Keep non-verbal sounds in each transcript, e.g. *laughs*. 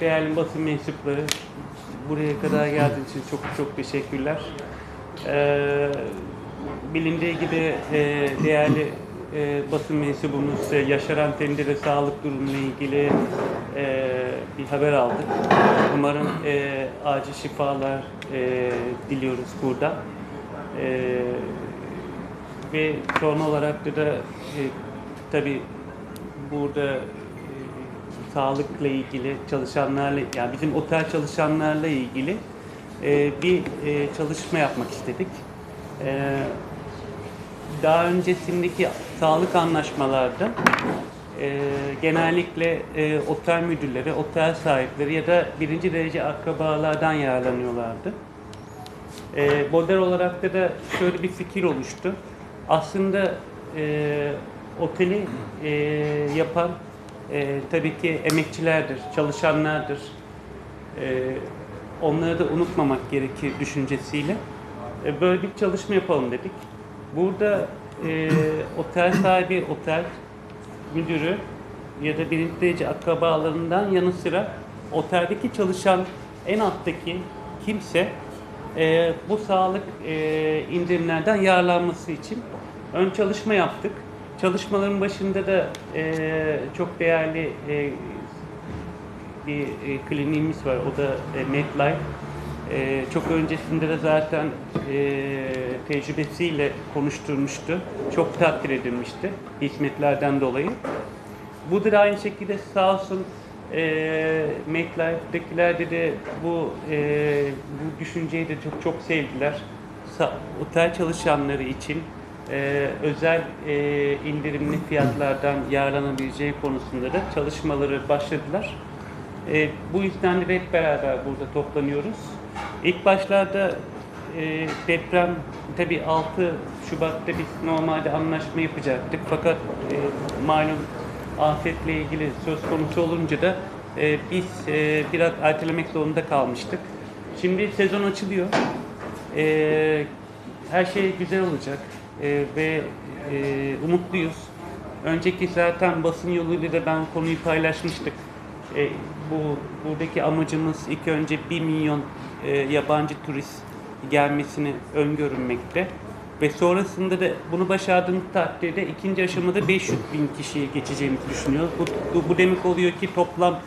Değerli basın mensupları, buraya kadar geldiğiniz için çok çok teşekkürler. Ee, bilindiği gibi e, değerli e, basın mensubumuz e, Yaşaran Tencere sağlık durumuyla ilgili e, bir haber aldık. Umarım e, acil şifalar e, diliyoruz burada. E, ve son olarak da, da e, tabii burada sağlıkla ilgili çalışanlarla yani bizim otel çalışanlarla ilgili e, bir e, çalışma yapmak istedik. E, daha öncesindeki sağlık anlaşmalarda e, genellikle e, otel müdürleri, otel sahipleri ya da birinci derece akrabalardan yararlanıyorlardı. E, model olarak da, da şöyle bir fikir oluştu. Aslında e, oteli e, yapan e, tabii ki emekçilerdir, çalışanlardır. E, onları da unutmamak gerekir düşüncesiyle e, böyle bir çalışma yapalım dedik. Burada e, otel sahibi, otel müdürü ya da birinci derece akrabalarından yanı sıra oteldeki çalışan en alttaki kimse e, bu sağlık e, indirimlerden yararlanması için ön çalışma yaptık. Çalışmaların başında da e, çok değerli e, bir e, kliniğimiz var. O da e, MedLife. E, çok öncesinde de zaten e, tecrübesiyle konuşturmuştu. Çok takdir edilmişti hizmetlerden dolayı. Bu da aynı şekilde sağ olsun e, MedLife'dekiler de bu e, bu düşünceyi de çok çok sevdiler. Sa- otel çalışanları için e, özel e, indirimli fiyatlardan yararlanabileceği konusunda da çalışmaları başladılar. E, bu yüzden de hep beraber burada toplanıyoruz. İlk başlarda e, deprem tabii 6 Şubat'ta biz normalde anlaşma yapacaktık fakat e, malum afetle ilgili söz konusu olunca da e, biz e, biraz ertelemek zorunda kalmıştık. Şimdi sezon açılıyor. E, her şey güzel olacak E, ve e, umutluyuz. Önceki zaten basın yoluyla da ben konuyu paylaşmıştık. E, bu buradaki amacımız ilk önce 1 milyon e, yabancı turist gelmesini öngörülmekte. Ve sonrasında da bunu başardığımız takdirde ikinci aşamada 500 bin kişiye geçeceğimizi düşünüyoruz. Bu, bu, bu demek oluyor ki toplam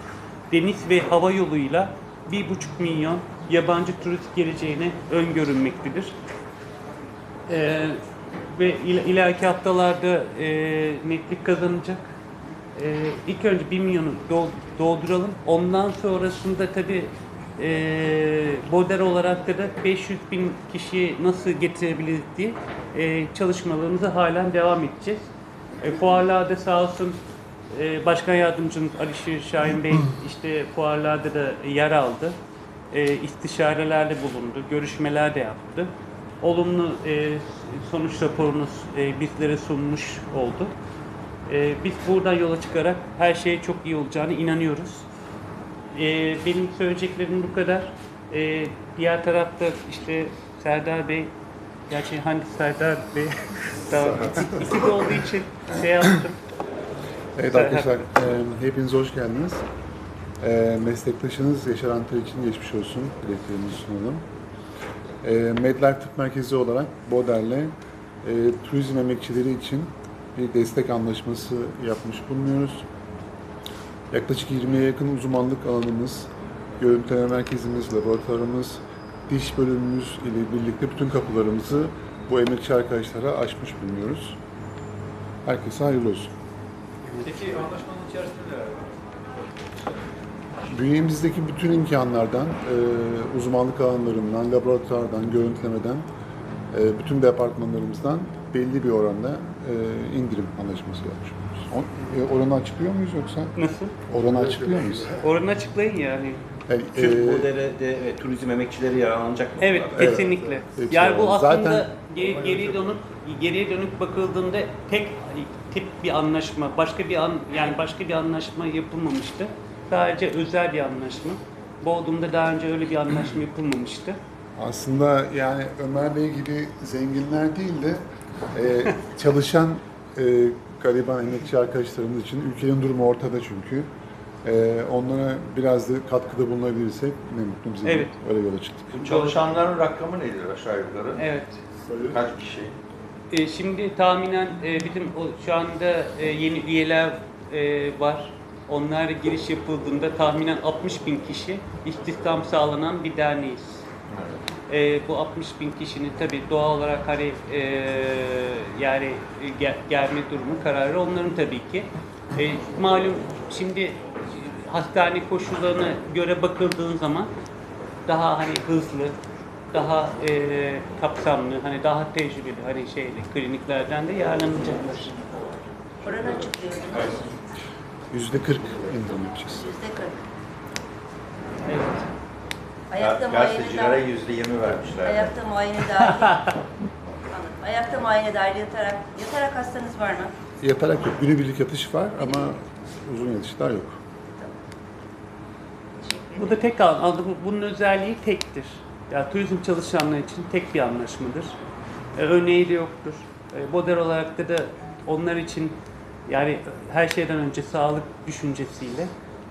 deniz ve hava yoluyla 1,5 milyon yabancı turist geleceğini öngörülmektedir. Ee, ve il, ileriki haftalarda e, netlik kazanacak. E, ilk önce 1 milyonu dol- dolduralım. Ondan sonrasında tabi e, model olarak da, da 500 bin kişiyi nasıl getirebiliriz diye e, çalışmalarımıza halen devam edeceğiz. E, fuarlarda sağ olsun e, Başkan Yardımcımız Alişir Şahin Bey işte fuarlarda da yer aldı. E, istişarelerle bulundu, görüşmeler de yaptı. Olumlu e, sonuç raporunuz e, bizlere sunmuş oldu. E, biz buradan yola çıkarak her şey çok iyi olacağını inanıyoruz. E, benim söyleyeceklerim bu kadar. E, diğer tarafta işte Serdar Bey, gerçi hangi Serdar Bey? *laughs* Tamam, iki, iki de olduğu için şey yaptım. Evet arkadaşlar, e, hepiniz hoş geldiniz. E, meslektaşınız Yaşar Antal için geçmiş olsun dileklerimizi sunalım. E, MedLife Tıp Merkezi olarak Boder'le e, turizm emekçileri için bir destek anlaşması yapmış bulunuyoruz. Yaklaşık 20'ye yakın uzmanlık alanımız, görüntüleme merkezimiz, laboratuvarımız, diş bölümümüz ile birlikte bütün kapılarımızı bu emekçi arkadaşlara açmış bulunuyoruz. Herkese hayırlı olsun. Peki anlaşmanın içerisinde neler var? Bünyemizdeki bütün imkanlardan, e, uzmanlık alanlarından, laboratuvardan, görüntülemeden, e, bütün departmanlarımızdan belli bir oranda e, indirim anlaşması yapmış oluyoruz. O- e, oranı açıklıyor muyuz yoksa? Nasıl? Oranı açıklıyor muyuz? Oranı açıklayın yani. Yani, Türk e, modeli de ve turizm emekçileri yararlanacak mı? Evet, bunlardan? kesinlikle. Evet. Yani bu aslında Zaten- geri, geriye dönüp geriye dönüp bakıldığında tek tip bir anlaşma, başka bir an yani başka bir anlaşma yapılmamıştı. Sadece özel bir anlaşma. Bodrum'da daha önce öyle bir anlaşma yapılmamıştı. aslında yani Ömer Bey gibi zenginler değil de e, *laughs* çalışan e, gariban emekçi arkadaşlarımız için ülkenin durumu ortada çünkü. Ee, onlara biraz da katkıda bulunabilirsek ne mutlu bize. Evet. Öyle yola çıktık. Çalışanların rakamı nedir aşağı yukarı? Evet. Kaç kişi? E, şimdi tahminen e, bizim o, şu anda e, yeni üyeler e, var. Onlar giriş yapıldığında tahminen 60 bin kişi istihdam sağlanan bir derneğiz. E, bu 60 bin kişinin tabii doğal olarak hani e, yani e, gel- gelme durumu kararı onların tabii ki. E, malum şimdi hastane koşullarına göre bakıldığın zaman daha hani hızlı, daha e, kapsamlı, hani daha tecrübeli hani şeyle kliniklerden de yararlanacaklar. Oranı açıklıyordunuz. Yüzde 40 indirim yapacağız. Yüzde kırk. Evet. Ayakta muayene Gazetecilere yüzde yirmi vermişler. Ayakta muayene dahil. *laughs* Anladım. Ayakta muayene dahil yatarak. Yatarak hastanız var mı? Yatarak yok. Günübirlik yatış var ama uzun yatışlar yok. Bu da tek al, al- bu- bunun özelliği tektir. Ya turizm çalışanları için tek bir anlaşmadır. E, örneği de yoktur. E, Boder olarak da, da onlar için yani her şeyden önce sağlık düşüncesiyle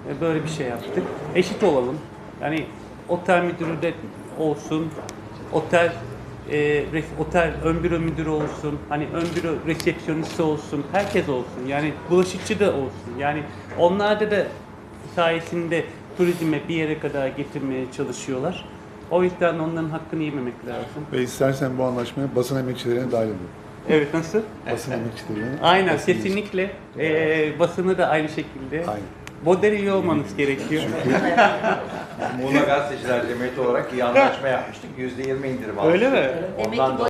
e, böyle bir şey yaptık. Eşit olalım. Yani otel müdürü de olsun, otel e, otel ön büro müdürü olsun, hani ön büro resepsiyonisti olsun, herkes olsun. Yani bulaşıkçı da olsun. Yani onlarda da sayesinde turizme bir yere kadar getirmeye çalışıyorlar. O yüzden onların hakkını yememek lazım. Ve istersen bu anlaşmaya basın emekçilerine dahil edelim. Evet nasıl? Basın emekçilerine. Aynen basın kesinlikle. Ee, basını da aynı şekilde. Aynen. Model iyi olmanız gerekiyor. Muğla Gazeteciler Cemiyeti olarak iyi anlaşma yapmıştık. Yüzde yirmi indirim almıştık. Öyle mi? Demek Ondan ki